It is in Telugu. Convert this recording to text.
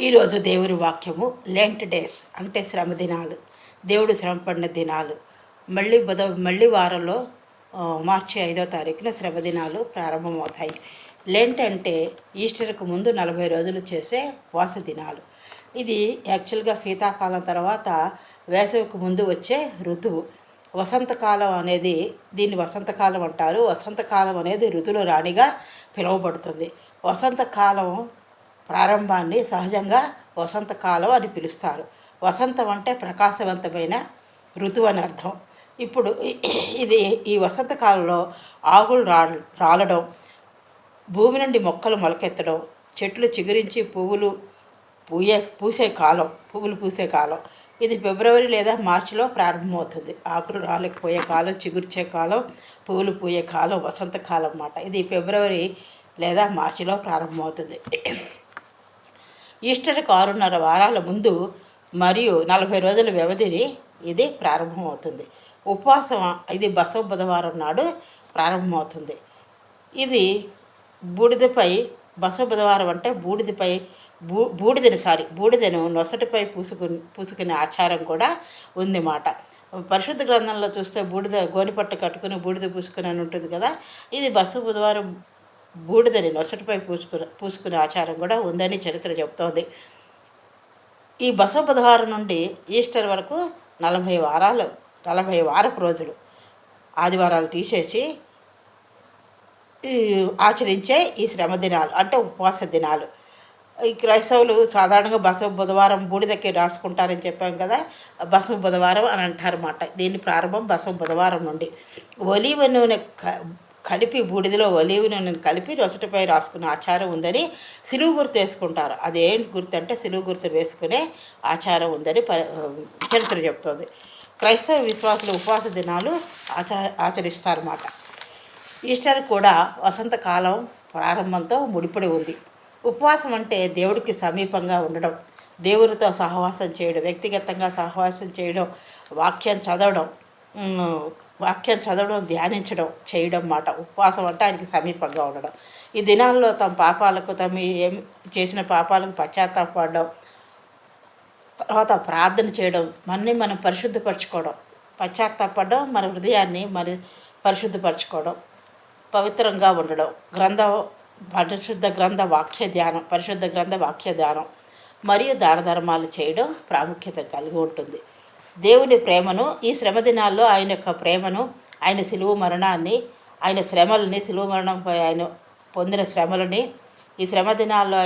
ఈరోజు దేవుని వాక్యము లెంట్ డేస్ అంటే శ్రమ దినాలు దేవుడు శ్రమ పడిన దినాలు. మళ్ళీ బుధ మళ్ళీ వారంలో మార్చి ఐదో తారీఖున శ్రమ దినాలు ప్రారంభమవుతాయి. లెంట్ అంటే ఈస్టర్కు ముందు నలభై రోజులు చేసే ఉపవాస దినాలు. ఇది యాక్చువల్గా శీతాకాలం తర్వాత వేసవికి ముందు వచ్చే ఋతువు. వసంతకాలం అనేది దీన్ని వసంతకాలం అంటారు. వసంతకాలం అనేది ఋతుల రాణిగా పిలువబడుతుంది. వసంతకాలం ప్రారంభాన్ని సహజంగా వసంతకాలం అని పిలుస్తారు. వసంతం అంటే ప్రకాశవంతమైన ఋతువు అని అర్థం. ఇప్పుడు ఇది ఈ వసంతకాలంలో ఆకులు రా రాలడం భూమి నుండి మొక్కలు మొలకెత్తడం చెట్లు చిగురించి పువ్వులు పూయే పూసే కాలం పువ్వులు పూసే కాలం. ఇది ఫిబ్రవరి లేదా మార్చిలో ప్రారంభమవుతుంది. ఆకులు రాలేకపోయే కాలం చిగుర్చే కాలం పువ్వులు పూయే కాలం వసంతకాలం అన్నమాట. ఇది ఫిబ్రవరి లేదా మార్చిలో ప్రారంభమవుతుంది. ఈస్టర్కు ఆరున్నర వారాల ముందు మరియు నలభై రోజుల వ్యవధిని ఇది ప్రారంభమవుతుంది. ఉపవాసం ఇది బసవ బుధవారం నాడు ప్రారంభమవుతుంది. ఇది బూడిదపై బసవ బుధవారం అంటే బూడిదపై బూ బూడిదని సారీ బూడిదను నొసటిపై పూసుకు పూసుకునే ఆచారం కూడా ఉంది మాట పరిశుద్ధ గ్రంథంలో చూస్తే బూడిద గోనిపట్టు కట్టుకుని బూడిద పూసుకుని అని ఉంటుంది కదా ఇది బస్సు బుధవారం బూడిదని నొసటిపై పూసుకుని పూసుకునే ఆచారం కూడా ఉందని చరిత్ర చెబుతోంది. ఈ బసవ బుధవారం నుండి ఈస్టర్ వరకు నలభై వారాలు నలభై వారపు రోజులు ఆదివారాలు తీసేసి ఈ ఆచరించే ఈ శ్రమ దినాలు అంటే ఉపవాస దినాలు. ఈ క్రైస్తవులు సాధారణంగా బసవ బుధవారం బూడిదకి రాసుకుంటారని చెప్పాం కదా బసవ బుధవారం అని అంటారన్నమాట దీని ప్రారంభం బసవ బుధవారం నుండి. ఒలీవ నూనె కలిపి బూడిదలో ఒలీవ నూనెను కలిపి రొసటిపై రాసుకునే ఆచారం ఉందని సిలువు గుర్తు వేసుకుంటారు. అదేంటి గుర్తు అంటే సిలువు గుర్తు వేసుకునే ఆచారం ఉందని ప చరిత్ర చెప్తోంది. క్రైస్తవ విశ్వాసులు ఉపవాస దినాలు ఆచా ఆచరిస్తారన్నమాట. ఈస్టర్ కూడా వసంతకాలం ప్రారంభంతో ముడిపడి ఉంది. ఉపవాసం అంటే దేవుడికి సమీపంగా ఉండడం దేవునితో సహవాసం చేయడం వ్యక్తిగతంగా సహవాసం చేయడం వాక్యం చదవడం వాక్యం చదవడం ధ్యానించడం చేయడం మాట. ఉపవాసం అంటే ఆయనకి సమీపంగా ఉండడం. ఈ దినాల్లో తమ పాపాలకు తమ ఏం చేసిన పాపాలకు పశ్చాత్తాపడడం తర్వాత ప్రార్థన చేయడం మనని మనం పరిశుద్ధపరచుకోవడం పశ్చాత్తాపడడం మన హృదయాన్ని మరి పరిశుద్ధపరచుకోవడం పవిత్రంగా ఉండడం గ్రంథ పరిశుద్ధ గ్రంథ వాక్య ధ్యానం పరిశుద్ధ గ్రంథ వాక్య ధ్యానం మరియు దాన ధర్మాలు చేయడం ప్రాముఖ్యత కలిగి ఉంటుంది. దేవుని ప్రేమను ఈ శ్రమ దినాల్లో ఆయన యొక్క ప్రేమను ఆయన సిలువు మరణాన్ని ఆయన శ్రమలని సిలువు మరణంపై ఆయన పొందిన శ్రమలని ఈ శ్రమ దినాల్లో